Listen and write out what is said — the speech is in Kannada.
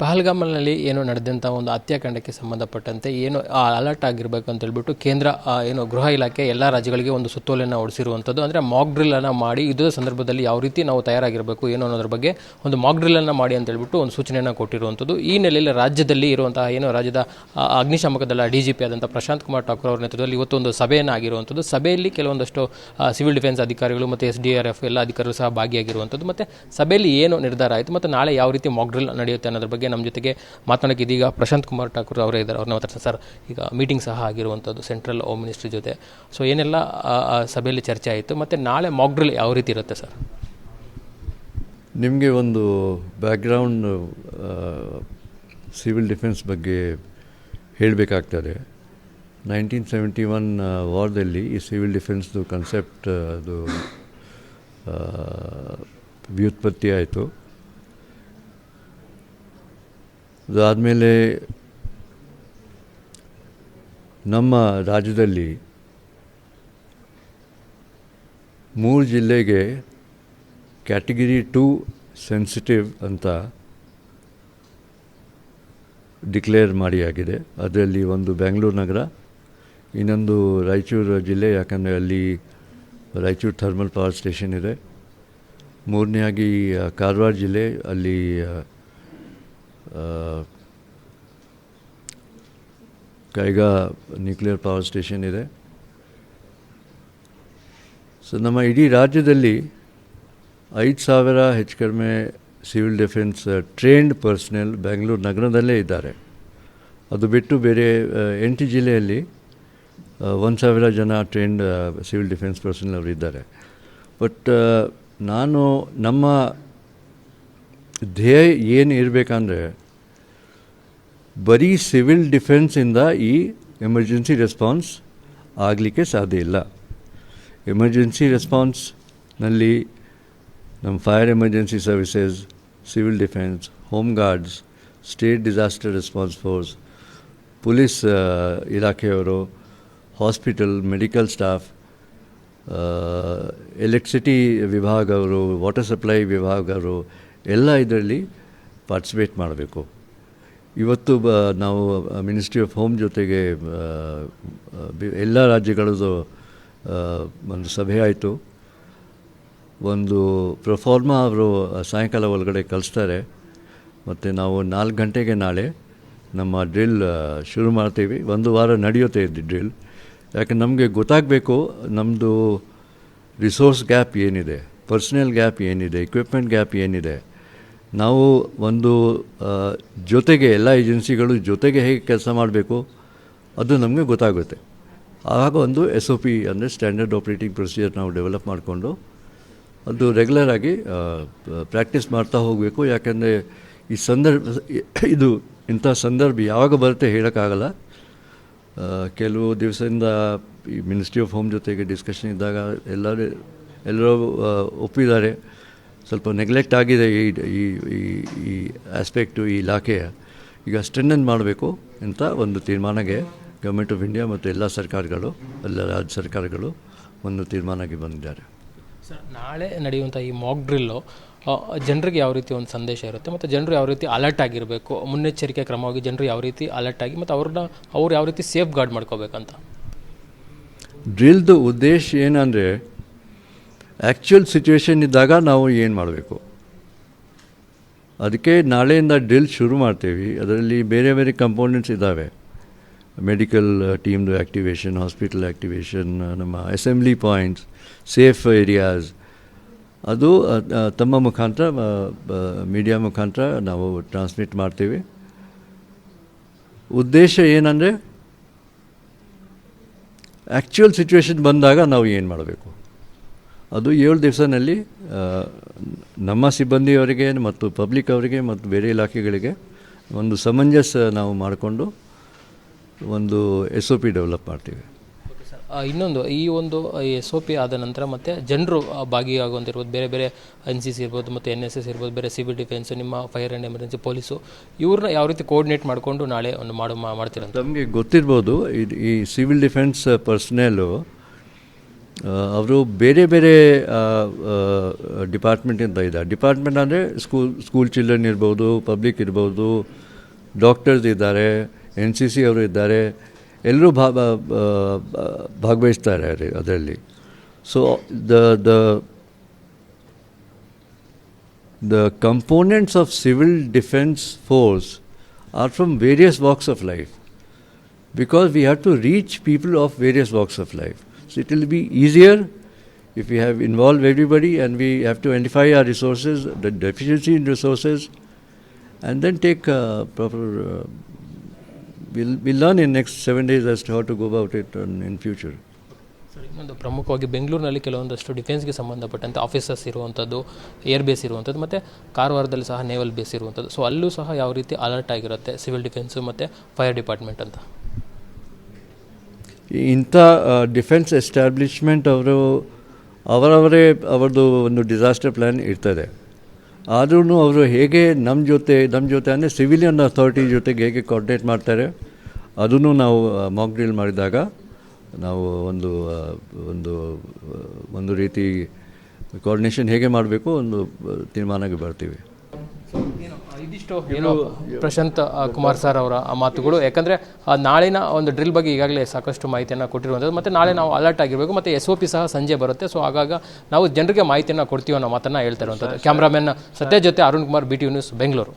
ಪಹಲ್ಗಾಮಲ್ಲಿ ಏನು ನಡೆದಂಥ ಒಂದು ಹತ್ಯಾಕಾಂಡಕ್ಕೆ ಸಂಬಂಧಪಟ್ಟಂತೆ ಏನು ಅಲರ್ಟ್ ಆಗಿರಬೇಕು ಅಂತ ಹೇಳ್ಬಿಟ್ಟು ಕೇಂದ್ರ ಏನು ಗೃಹ ಇಲಾಖೆ ಎಲ್ಲ ರಾಜ್ಯಗಳಿಗೆ ಒಂದು ಸುತ್ತೋಲೆಯನ್ನು ಹೊಡಿಸಿರುವಂಥದ್ದು ಅಂದರೆ ಮಾಕ್ ಡ್ರಿಲ್ಲನ್ನು ಮಾಡಿ ಯುದ್ಧದ ಸಂದರ್ಭದಲ್ಲಿ ಯಾವ ರೀತಿ ನಾವು ತಯಾರಾಗಿರಬೇಕು, ಏನು ಅನ್ನೋದ್ರ ಬಗ್ಗೆ ಒಂದು ಮಾಕ್ ಡ್ರಿಲ್ಲನ್ನು ಮಾಡಿ ಅಂತ ಹೇಳ್ಬಿಟ್ಟು ಒಂದು ಸೂಚನೆಯನ್ನು ಕೊಟ್ಟಿರುವಂಥದ್ದು ಈ ನೆಲೆಯಲ್ಲಿ ರಾಜ್ಯದಲ್ಲಿ ಇರುವಂತಹ ಏನು ರಾಜ್ಯದ ಅಗ್ನಿಶಾಮಕ ದಳ ಡಿ ಜಿ ಪಿ ಆದಂಥ ಪ್ರಶಾಂತ್ ಕುಮಾರ್ ಠಾಕೂರ್ ಅವರ ನೇತೃತ್ವದಲ್ಲಿ ಇವತ್ತು ಒಂದು ಸಭೆಯನ್ನು ಆಗಿರುವಂಥದ್ದು ಸಭೆಯಲ್ಲಿ ಕೆಲವೊಂದಷ್ಟು ಸಿವಿಲ್ ಡಿಫೆನ್ಸ್ ಅಧಿಕಾರಿಗಳು ಮತ್ತು ಎಸ್ ಡಿ ಆರ್ ಎಫ್ ಎಲ್ಲ ಅಧಿಕಾರಿಗಳು ಸಹ ಭಾಗಿಯಾಗಿರುವಂಥದ್ದು ಮತ್ತು ಸಭೆಯಲ್ಲಿ ಏನು ನಿರ್ಧಾರ ಆಯಿತು, ಮತ್ತು ನಾಳೆ ಯಾವ ರೀತಿ ಮಾಕ್ ಡ್ರಿಲ್ ನಡೆಯುತ್ತೆ ಅನ್ನೋದ್ರ ಬಗ್ಗೆ ನಮ್ಮ ಜೊತೆಗೆ ಮಾತನಾಡೋಕೆ ಇದೀಗ ಪ್ರಶಾಂತ್ ಕುಮಾರ್ ಠಾಕೂರ್ ಅವರೇ ಇದ್ದಾರೆ. ಅವ್ರನ್ನ ಮಾತಾಡ್ತಾರೆ ಸರ್. ಈಗ ಮೀಟಿಂಗ್ ಸಹ ಆಗಿರುವಂಥದ್ದು ಸೆಂಟ್ರಲ್ ಹೋಮ್ ಮಿನಿಸ್ಟ್ರಿ ಜೊತೆ. ಸೊ ಏನೆಲ್ಲ ಸಭೆಯಲ್ಲಿ ಚರ್ಚೆ ಆಯಿತು ಮತ್ತು ನಾಳೆ ಮಾಕ್ ಡ್ರಿಲ್ ಯಾವ ರೀತಿ ಇರುತ್ತೆ ಸರ್? ನಿಮಗೆ ಒಂದು ಬ್ಯಾಕ್ಗ್ರೌಂಡ್ ಸಿವಿಲ್ ಡಿಫೆನ್ಸ್ ಬಗ್ಗೆ ಹೇಳಬೇಕಾಗ್ತದೆ ನೈನ್ಟೀನ್ ಸೆವೆಂಟಿ ಒನ್ ವಾರ್ದಲ್ಲಿ ಈ ಸಿವಿಲ್ ಡಿಫೆನ್ಸ್ದು ಕನ್ಸೆಪ್ಟ್ ಅದು ವ್ಯುತ್ಪತ್ತಿ ಆಯಿತು. ಅದಾದಮೇಲೆ ನಮ್ಮ ರಾಜ್ಯದಲ್ಲಿ ಮೂರು ಜಿಲ್ಲೆಗೆ ಕ್ಯಾಟಗಿರಿ ಟು ಸೆನ್ಸಿಟಿವ್ ಅಂತ ಡಿಕ್ಲೇರ್ ಮಾಡಿ ಆಗಿದೆ ಅದರಲ್ಲಿ ಒಂದು ಬೆಂಗಳೂರು ನಗರ ಇನ್ನೊಂದು ರಾಯಚೂರು ಜಿಲ್ಲೆ ಯಾಕಂದರೆ ಅಲ್ಲಿ ರಾಯಚೂರು ಥರ್ಮಲ್ ಪವರ್ ಸ್ಟೇಷನ್ ಇದೆ. ಮೂರನೇಯಾಗಿ ಆ, ಕಾರವಾರ ಜಿಲ್ಲೆ ಅಲ್ಲಿ ಕೈಗಾ ನ್ಯೂಕ್ಲಿಯರ್ ಪವರ್ ಸ್ಟೇಷನ್ ಇದೆ. ಸೊ ನಮ್ಮ ಇಡೀ ರಾಜ್ಯದಲ್ಲಿ ಐದು ಸಾವಿರ ಹೆಚ್ಚು ಕಡಿಮೆ civil defence trained personnel Bengaluru ನಗರದಲ್ಲೇ ಇದ್ದಾರೆ. ಅದು ಬಿಟ್ಟು ಬೇರೆ ಎಂಟು ಜಿಲ್ಲೆಯಲ್ಲಿ ಒಂದು ಸಾವಿರ ಜನ ಟ್ರೈನ್ಡ್ ಸಿವಿಲ್ ಡಿಫೆನ್ಸ್ ಪರ್ಸನಲ್ ಅವರು ಇದ್ದಾರೆ. ಬಟ್ ನಾನು ನಮ್ಮ ಧ್ಯೇಯ ಏನು ಇರಬೇಕಂದ್ರೆ, ಬರೀ ಸಿವಿಲ್ ಡಿಫೆನ್ಸಿಂದ ಈ ಎಮರ್ಜೆನ್ಸಿ ರೆಸ್ಪಾನ್ಸ್ ಆಗಲಿಕ್ಕೆ ಸಾಧ್ಯ ಇಲ್ಲ. ಎಮರ್ಜೆನ್ಸಿ ರೆಸ್ಪಾನ್ಸ್ನಲ್ಲಿ ನಮ್ಮ fire emergency services, civil defence, home guards, state disaster response force, police ಇಲಾಖೆಯವರು, ಹಾಸ್ಪಿಟಲ್, ಮೆಡಿಕಲ್ ಸ್ಟಾಫ್ ಎಲೆಕ್ಟ್ರಿಸಿಟಿ ವಿಭಾಗವರು, ವಾಟರ್ ಸಪ್ಲೈ ವಿಭಾಗ ಅವರು ಎಲ್ಲ ಇದರಲ್ಲಿ ಪಾರ್ಟಿಸಿಪೇಟ್ ಮಾಡಬೇಕು. ಇವತ್ತು ಬ, ನಾವು ಮಿನಿಸ್ಟ್ರಿ ಆಫ್ ಹೋಮ್ ಜೊತೆಗೆ ಎಲ್ಲ ರಾಜ್ಯಗಳದ್ದು ಒಂದು ಸಭೆ ಆಯಿತು. ಒಂದು ಪ್ರೊಫಾರ್ಮಾ ಅವರು ಸಾಯಂಕಾಲ ಒಳಗಡೆ ಕಳಿಸ್ತಾರೆ. ಮತ್ತು ನಾವು ನಾಲ್ಕು ಗಂಟೆಗೆ ನಾಳೆ ನಮ್ಮ ಡ್ರಿಲ್ ಶುರು ಮಾಡ್ತೀವಿ. ಒಂದು ವಾರ ನಡೆಯುತ್ತೆ ಇದು ಡ್ರಿಲ್. ಯಾಕೆ, ನಮಗೆ ಗೊತ್ತಾಗಬೇಕು ನಮ್ಮದು ರಿಸೋರ್ಸ್ ಗ್ಯಾಪ್ ಏನಿದೆ. ಪರ್ಸ್ನಲ್ ಗ್ಯಾಪ್ ಏನಿದೆ ಇಕ್ವಿಪ್ಮೆಂಟ್ ಗ್ಯಾಪ್ ಏನಿದೆ. ನಾವು ಒಂದು ಜೊತೆಗೆ ಎಲ್ಲ ಏಜೆನ್ಸಿಗಳು ಜೊತೆಗೆ ಹೇಗೆ ಕೆಲಸ ಮಾಡಬೇಕು, ಅದು ನಮಗೆ ಗೊತ್ತಾಗುತ್ತೆ. ಆಗ ಒಂದು ಎಸ್ ಒ ಪಿ ಅಂದರೆ ಸ್ಟ್ಯಾಂಡರ್ಡ್ ಆಪ್ರೇಟಿಂಗ್ ಪ್ರೊಸೀಜರ್ ನಾವು ಡೆವಲಪ್ ಮಾಡಿಕೊಂಡು, ಅದು ರೆಗ್ಯುಲರ್ ಆಗಿ ಪ್ರಾಕ್ಟೀಸ್ ಮಾಡ್ತಾ ಹೋಗಬೇಕು. ಯಾಕೆಂದರೆ ಈ ಸಂದರ್ಭ, ಇದು ಇಂಥ ಸಂದರ್ಭ ಯಾವಾಗ ಬರುತ್ತೆ ಹೇಳೋಕ್ಕಾಗಲ್ಲ. ಕೆಲವು ದಿವಸದಿಂದ ಈ ಮಿನಿಸ್ಟ್ರಿ ಆಫ್ ಹೋಮ್ ಜೊತೆಗೆ ಡಿಸ್ಕಷನ್ ಇದ್ದಾಗ ಎಲ್ಲರೂ ಎಲ್ಲರೂ ಒಪ್ಪಿದ್ದಾರೆ. ಸ್ವಲ್ಪ ನೆಗ್ಲೆಕ್ಟ್ ಆಗಿದೆ ಈ ಈ ಈ- ಈ ಆಸ್ಪೆಕ್ಟು ಈ ಇಲಾಖೆಯ. ಈಗ ಸ್ಟ್ರೆಂಡನ್ ಮಾಡಬೇಕು ಅಂತ ಒಂದು ತೀರ್ಮಾನಕ್ಕೆ ಗೌರ್ಮೆಂಟ್ ಆಫ್ ಇಂಡಿಯಾ ಮತ್ತು ಎಲ್ಲ ಸರ್ಕಾರಗಳು ಎಲ್ಲ ರಾಜ್ಯ ಸರ್ಕಾರಗಳು ಒಂದು ತೀರ್ಮಾನಕ್ಕೆ ಬಂದಿದ್ದಾರೆ. ಸರ್ ನಾಳೆ ನಡೆಯುವಂಥ ಈ ಮಾಕ್ ಡ್ರಿಲ್ಲು ಜನರಿಗೆ ಯಾವ ರೀತಿ ಒಂದು ಸಂದೇಶ ಇರುತ್ತೆ ಮತ್ತು ಜನರು ಯಾವ ರೀತಿ ಅಲರ್ಟ್ ಆಗಿರಬೇಕು ಮುನ್ನೆಚ್ಚರಿಕೆ ಕ್ರಮವಾಗಿ ಜನರು ಯಾವ ರೀತಿ ಅಲರ್ಟ್ ಆಗಿ ಮತ್ತು ಅವ್ರನ್ನ ಅವ್ರು ಯಾವ ರೀತಿ ಸೇಫ್ ಗಾರ್ಡ್ ಮಾಡ್ಕೋಬೇಕಂತ ಡ್ರಿಲ್ದು ಉದ್ದೇಶ ಏನಂದರೆ ಆ್ಯಕ್ಚುಯಲ್ ಸಿಚುವೇಶನ್ ಇದ್ದಾಗ ನಾವು ಏನು ಮಾಡಬೇಕು? ಅದಕ್ಕೆ ನಾಳೆಯಿಂದ ಡ್ರಿಲ್ ಶುರು ಮಾಡ್ತೀವಿ. ಅದರಲ್ಲಿ ಬೇರೆ ಬೇರೆ ಕಂಪೋನೆಂಟ್ಸ್ ಇದ್ದಾವೆ. ಮೆಡಿಕಲ್ ಟೀಮ್ದು ಆ್ಯಕ್ಟಿವೇಷನ್ ಹಾಸ್ಪಿಟಲ್ ಆ್ಯಕ್ಟಿವೇಷನ್ ನಮ್ಮ ಅಸೆಂಬ್ಲಿ ಪಾಯಿಂಟ್ಸ್ ಸೇಫ್ ಏರಿಯಾಸ್ ಅದು ತಮ್ಮ ಮುಖಾಂತರ ಮೀಡಿಯಾ ಮುಖಾಂತರ ನಾವು ಟ್ರಾನ್ಸ್ಮಿಟ್ ಮಾಡ್ತೀವಿ. ಉದ್ದೇಶ ಏನಂದರೆ ಆ್ಯಕ್ಚುಯಲ್ ಸಿಚುವೇಷನ್ ಬಂದಾಗ ನಾವು ಏನು ಮಾಡಬೇಕು? ಅದು ಏಳು ದಿವಸದಲ್ಲಿ ನಮ್ಮ ಸಿಬ್ಬಂದಿಯವರಿಗೆ ಮತ್ತು ಪಬ್ಲಿಕ್ ಅವರಿಗೆ ಮತ್ತು ಬೇರೆ ಇಲಾಖೆಗಳಿಗೆ ಒಂದು ಸಮಂಜಸ ನಾವು ಮಾಡಿಕೊಂಡು ಒಂದು ಎಸ್ ಒ ಪಿ ಡೆವಲಪ್ ಮಾಡ್ತೀವಿ. ಇನ್ನೊಂದು ಈ ಒಂದು ಎಸ್ ಒ ಪಿ ಆದ ನಂತರ ಮತ್ತು ಜನರು ಭಾಗಿಯಾಗುವಂತಿರ್ಬೋದು ಬೇರೆ ಬೇರೆ ಎನ್ ಸಿ ಸಿ ಇರ್ಬೋದು ಮತ್ತು ಎನ್ ಎಸ್ ಎಸ್ ಇರ್ಬೋದು ಬೇರೆ ಸಿವಿಲ್ ಡಿಫೆನ್ಸು ನಿಮ್ಮ ಫೈರ್ ಆ್ಯಂಡ್ ಎಮರ್ಜೆನ್ಸಿ ಪೊಲೀಸು ಇವ್ರನ್ನ ಯಾವ ರೀತಿ ಕೋಆರ್ಡಿನೇಟ್ ಮಾಡಿಕೊಂಡು ನಾಳೆ ಒಂದು ಮಾಡು ಮಾ- ನಮಗೆ ಗೊತ್ತಿರ್ಬೋದು ಇದು ಈ ಸಿವಿಲ್ ಡಿಫೆನ್ಸ್ ಪರ್ಸನಲ್ಲು ಅವರು ಬೇರೆ ಬೇರೆ ಡಿಪಾರ್ಟ್ಮೆಂಟಿಂದ ಇದ್ದಾರೆ. ಡಿಪಾರ್ಟ್ಮೆಂಟ್ ಅಂದರೆ ಸ್ಕೂಲ್ ಸ್ಕೂಲ್ ಚಿಲ್ಡ್ರನ್ ಇರ್ಬೋದು, ಪಬ್ಲಿಕ್ ಇರ್ಬೋದು, ಡಾಕ್ಟರ್ಸ್ ಇದ್ದಾರೆ, ಎನ್ ಸಿ ಸಿ ಅವರು ಇದ್ದಾರೆ, ಎಲ್ಲರೂ ಭಾ ಭಾಗವಹಿಸ್ತಾರೆ ಅದರಲ್ಲಿ. So the the the components of civil defence force are from various walks of life because we have to reach people of various walks of life So it will be easier if we have involved everybody and we have to identify our resources, the deficiency in resources, and then take a proper. Uh, we'll, we'll learn in next seven days as to how to go about it in, in future. ಇನ್ನೊಂದು ಪ್ರಮುಖವಾಗಿ ಬೆಂಗಳೂರಿನಲ್ಲಿ ಕೆಲವೊಂದಷ್ಟು ಡಿಫೆನ್ಸ್ಗೆ ಸಂಬಂಧಪಟ್ಟಂತೆ ಆಫೀಸರ್ಸ್ ಇರುವಂಥದ್ದು ಏರ್ ಬೇಸ್ ಇರುವಂಥದ್ದು ಮತ್ತು ಕಾರವಾರದಲ್ಲಿ ಸಹ ನೇವಲ್ ಬೇಸ್ ಇರುವಂಥದ್ದು ಸೊ ಅಲ್ಲೂ ಸಹ ಯಾವ ರೀತಿ ಅಲರ್ಟ್ ಆಗಿರುತ್ತೆ ಸಿವಿಲ್ ಡಿಫೆನ್ಸು ಮತ್ತು ಫೈರ್ ಡಿಪಾರ್ಟ್ಮೆಂಟ್ ಅಂತ ಇಂಥ ಡಿಫೆನ್ಸ್ ಎಸ್ಟಾಬ್ಲಿಷ್ಮೆಂಟ್ ಅವರು ಅವರವರೇ ಅವ್ರದ್ದು ಒಂದು ಡಿಸಾಸ್ಟರ್ ಪ್ಲ್ಯಾನ್ ಇರ್ತದೆ. ಆದ್ರೂ ಅವರು ಹೇಗೆ ನಮ್ಮ ಜೊತೆ ನಮ್ಮ ಜೊತೆ ಅಂದರೆ ಸಿವಿಲಿಯನ್ ಅಥಾರಿಟಿ ಜೊತೆಗೆ ಹೇಗೆ ಕೋಆರ್ಡಿನೇಟ್ ಮಾಡ್ತಾರೆ ಅದನ್ನು ನಾವು ಮಾಕ್ ಡ್ರಿಲ್ ಮಾಡಿದಾಗ ನಾವು ಒಂದು ಒಂದು ಒಂದು ರೀತಿ ಕೋಆರ್ಡಿನೇಷನ್ ಹೇಗೆ ಮಾಡಬೇಕು ಒಂದು ತೀರ್ಮಾನಕ್ಕೆ ಬರ್ತೀವಿ. ಇದಿಷ್ಟು ಏನು ಪ್ರಶಾಂತ್ ಕುಮಾರ್ ಸರ್ ಅವರ ಆ ಮಾತುಗಳು. ಯಾಕಂದರೆ ನಾಳಿನ ಒಂದು ಡ್ರಿಲ್ ಬಗ್ಗೆ ಈಗಾಗಲೇ ಸಾಕಷ್ಟು ಮಾಹಿತಿಯನ್ನು ಕೊಟ್ಟಿರುವಂಥದ್ದು. ಮತ್ತೆ ನಾಳೆ ನಾವು ಅಲರ್ಟ್ ಆಗಿರಬೇಕು. ಮತ್ತೆ ಎಸ್ ಒ ಪಿ ಸಹ ಸಂಜೆ ಬರುತ್ತೆ. ಸೊ ಆಗಾಗ ನಾವು ಜನರಿಗೆ ಮಾಹಿತಿಯನ್ನು ಕೊಡ್ತೀವಿ ಅನ್ನೋ ಮಾತನ್ನು ಹೇಳ್ತಾ ಇರುವಂಥದ್ದು. ಕ್ಯಾಮ್ರಾಮನ್ ಸತ್ಯ ಜೊತೆ Arun Kumar B T news Bengaluru.